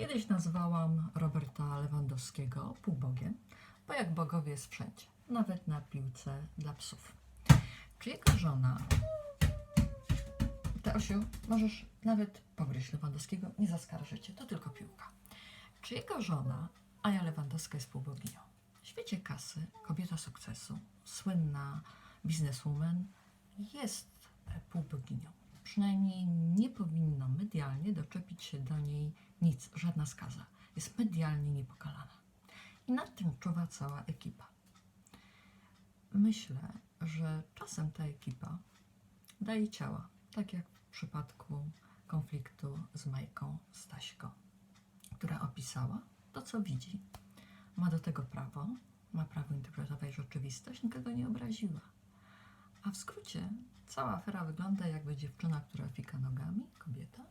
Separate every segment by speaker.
Speaker 1: Kiedyś nazwałam Roberta Lewandowskiego półbogiem, bo jak bogowie jest wszędzie, nawet na piłce dla psów. Czy jego żona, Teosiu, możesz nawet pogryźć Lewandowskiego, nie zaskarżycie, to tylko piłka. Czy jego żona, Aja Lewandowska, jest półboginią? W świecie kasy, kobieta sukcesu, słynna bizneswoman, jest półboginią. Przynajmniej nie powinno medialnie doczepić się do niej nic, żadna skaza. Jest medialnie niepokalana. I nad tym czuwa cała ekipa. Myślę, że czasem ta ekipa daje ciała, tak jak w przypadku konfliktu z Majką Staśko, która opisała to, co widzi. Ma do tego prawo, ma prawo interpretować rzeczywistość, nikogo nie obraziła. A w skrócie, cała afera wygląda jakby dziewczyna, która fika nogami, kobieta,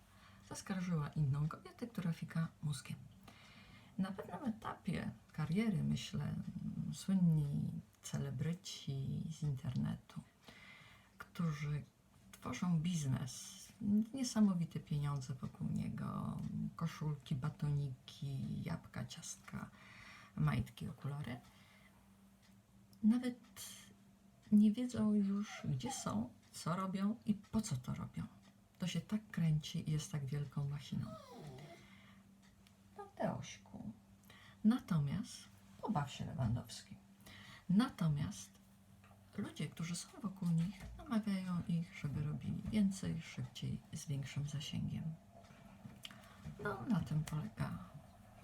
Speaker 1: zaskarżyła inną kobietę, która fika mózgiem. Na pewnym etapie kariery, myślę, słynni celebryci z internetu, którzy tworzą biznes, niesamowite pieniądze wokół niego, koszulki, batoniki, jabłka, ciastka, majtki, okulary, nawet nie wiedzą już, gdzie są, co robią i po co to robią. To się tak kręci i jest tak wielką machiną. No, Teośku. Natomiast, pobaw się Lewandowski. Natomiast ludzie, którzy są wokół nich, namawiają ich, żeby robili więcej, szybciej, z większym zasięgiem. No, na tym polega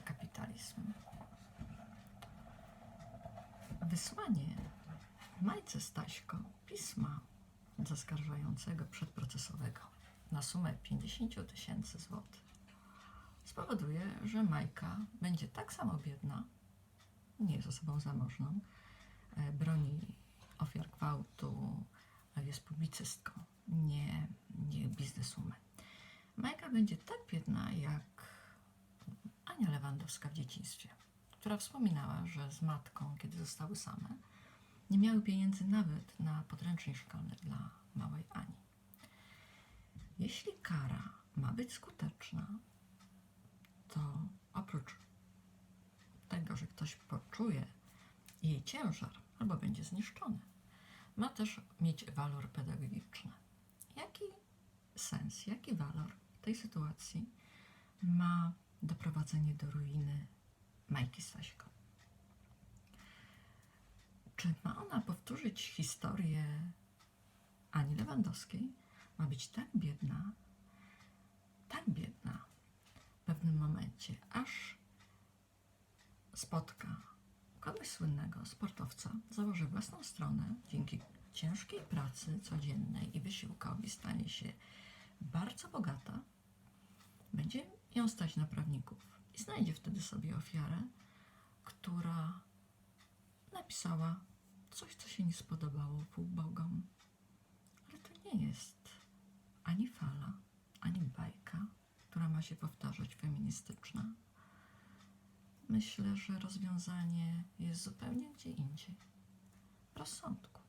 Speaker 1: kapitalizm. Wysłanie Majce Staśko pisma zaskarżającego przedprocesowego na sumę 50 tysięcy złotych spowoduje, że Majka będzie tak samo biedna, nie jest osobą zamożną, e, broni ofiar gwałtu, jest publicystką, nie, nie bizneswoman. Majka będzie tak biedna jak Ania Lewandowska w dzieciństwie, która wspominała, że z matką, kiedy zostały same, nie miały pieniędzy nawet na podręcznik szkolny dla małej Ani. Jeśli kara ma być skuteczna, to oprócz tego, że ktoś poczuje jej ciężar albo będzie zniszczony, ma też mieć walor pedagogiczny. Jaki sens, jaki walor tej sytuacji ma doprowadzenie do ruiny Majki Staśko? Czy ma ona powtórzyć historię Ani Lewandowskiej? Ma być tak biedna, tak biedna w pewnym momencie, aż spotka kogoś słynnego sportowca, założy własną stronę, dzięki ciężkiej pracy codziennej i wysiłkowi stanie się bardzo bogata, będzie ją stać na prawników i znajdzie wtedy sobie ofiarę, która napisała coś, co się nie spodobało półbogom. Ale to nie jest ani fala, ani bajka, która ma się powtarzać feministyczna. Myślę, że rozwiązanie jest zupełnie gdzie indziej. Rozsądku.